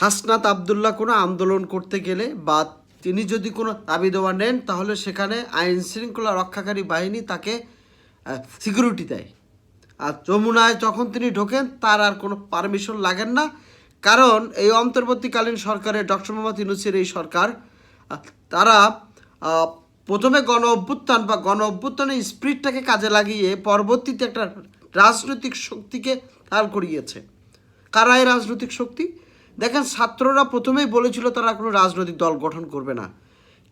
হাসনাত আবদুল্লাহ কোনো আন্দোলন করতে গেলে বা তিনি যদি কোনো দাবি দেওয়া নেন, তাহলে সেখানে আইন শৃঙ্খলা রক্ষাকারী বাহিনী তাকে সিকিউরিটি দেয়। আর যমুনায় যখন তিনি ঢোকেন, তার আর কোনো পারমিশন লাগেন না। কারণ এই অন্তর্বর্তীকালীন সরকারের ডক্টর মোহাম্মদ ইউনুসের এই সরকার তারা প্রথমে গণ অভ্যুত্থান বা গণ অভ্যুত্থানের স্পিরিটটাকে কাজে লাগিয়ে পরবর্তীতে একটা রাজনৈতিক শক্তিকে দাঁড় করিয়েছে। কারা এই রাজনৈতিক শক্তি? দেখেন ছাত্ররা প্রথমেই বলেছিল তারা কোনো রাজনৈতিক দল গঠন করবে না।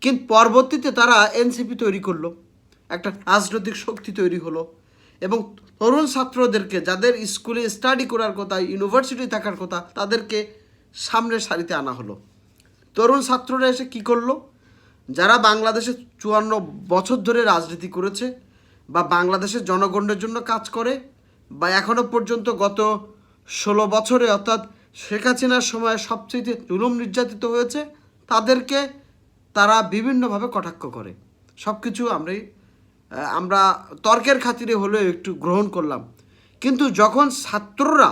কিন্তু পরবর্তীতে তারা এনসিপি তৈরি করল, একটা রাজনৈতিক শক্তি তৈরি হলো এবং তরুণ ছাত্রদেরকে, যাদের স্কুলে স্টাডি করার কথা, ইউনিভার্সিটি থাকার কথা, তাদেরকে সামনের সারিতে আনা হলো। তরুণ ছাত্ররা এসে কি করল? যারা বাংলাদেশে চুয়ান্ন বছর ধরে রাজনীতি করেছে বা বাংলাদেশের জনগণের জন্য কাজ করে, বা এখনও পর্যন্ত গত ষোলো বছরে অর্থাৎ শেখ হাসিনার সময় সবচেয়ে জুলুম নির্যাতিত হয়েছে, তাদেরকে তারা বিভিন্নভাবে কটাক্ষ করে। সব কিছু আমরাই আমরা তর্কের খাতিরে হলেও একটু গ্রহণ করলাম। কিন্তু যখন ছাত্ররা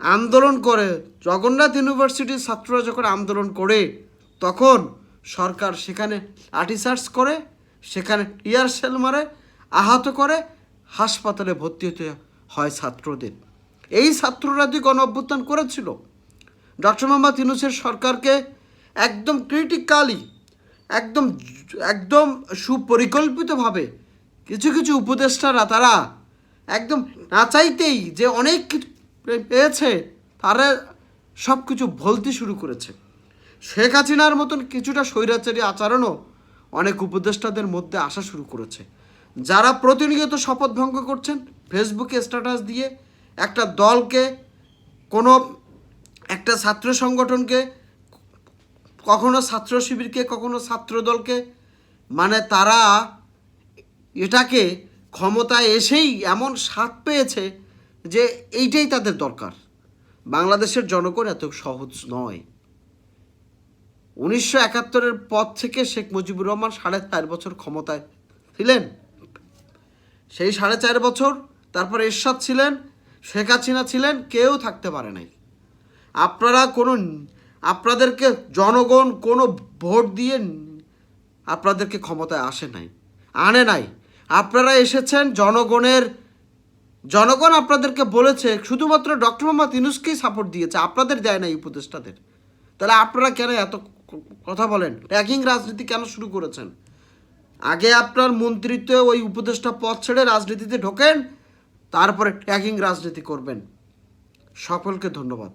আন্দোলন করে, জগন্নাথ ইউনিভার্সিটির ছাত্ররা যখন আন্দোলন করে, তখন সরকার সেখানে লাঠিচার্জ করে, সেখানে টিয়ার সেল মারে, আহত করে, হাসপাতালে ভর্তি হতে হয় ছাত্রদের। এই ছাত্ররা যে গণ অভ্যুত্থান করেছিল ডক্টর মোহাম্মদ ইউনুসের সরকারকে একদম ক্রিটিক্যালি একদম একদম সুপরিকল্পিতভাবে কিছু কিছু উপদেষ্টারা তারা একদম না চাইতেই যে অনেক পেয়েছে, তারা সব কিছু বলতে শুরু করেছে। শেখ হাসিনার মতন কিছুটা স্বৈরাচারী আচরণও অনেক উপদেষ্টাদের মধ্যে আসা শুরু করেছে। যারা প্রতিনিয়ত শপথ ভঙ্গ করছেন ফেসবুকে স্ট্যাটাস দিয়ে একটা দলকে, কোনো একটা ছাত্র সংগঠনকে, কখনো ছাত্র শিবিরকে, কখনো ছাত্র দলকে মানে তারা এটাকে ক্ষমতায় এসেই এমন স্বাদ পেয়েছে যে এইটাই তাদের দরকার। বাংলাদেশের জনগণ এত সহজ নয়। উনিশশো একাত্তরের পর থেকে শেখ মুজিবুর রহমান সাড়ে চার বছর ক্ষমতায় ছিলেন। সেই সাড়ে চার বছর তারপর এরশাদ ছিলেন শেখ হাসিনা ছিলেন, কেউ থাকতে পারে নাই। আপনারা কোনো, আপনাদেরকে জনগণ কোনো ভোট দিয়ে আপনাদেরকে ক্ষমতায় আসে নাই, আনে নাই। আপনারা এসেছেন, জনগণের, জনগণ আপনাদেরকে বলেছে, শুধুমাত্র ডক্টর মোহাম্মদ ইউনুসকেই সাপোর্ট দিয়েছে, আপনাদের দেয় নাই উপদেষ্টাদের। তাহলে আপনারা কেন এত কথা বলেন? ট্যাগিং রাজনীতি কেন শুরু করেছেন? আগে আপনার মন্ত্রিত্ব ওই উপদেষ্টা পদ ছেড়ে রাজনীতিতে ঢোকেন তারপরে ট্যাগিং রাজনীতি করবেন। সকলকে ধন্যবাদ।